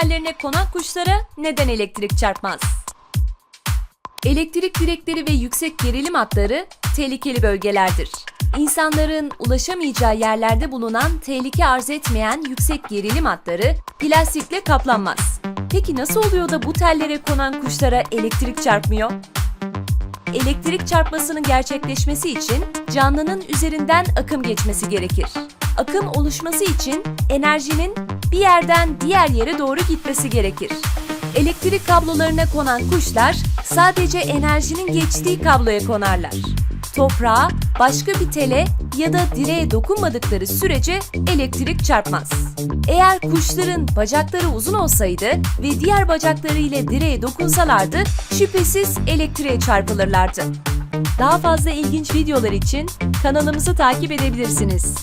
tellerine konan kuşlara neden elektrik çarpmaz? Elektrik direkleri ve yüksek gerilim hatları tehlikeli bölgelerdir. İnsanların ulaşamayacağı yerlerde bulunan tehlike arz etmeyen yüksek gerilim hatları plastikle kaplanmaz. Peki nasıl oluyor da bu tellere konan kuşlara elektrik çarpmıyor? Elektrik çarpmasının gerçekleşmesi için canlının üzerinden akım geçmesi gerekir. Akım oluşması için enerjinin bir yerden diğer yere doğru gitmesi gerekir. Elektrik kablolarına konan kuşlar sadece enerjinin geçtiği kabloya konarlar. Toprağa, başka bir tele ya da direğe dokunmadıkları sürece elektrik çarpmaz. Eğer kuşların bacakları uzun olsaydı ve diğer bacakları ile direğe dokunsalardı şüphesiz elektriğe çarpılırlardı. Daha fazla ilginç videolar için kanalımızı takip edebilirsiniz.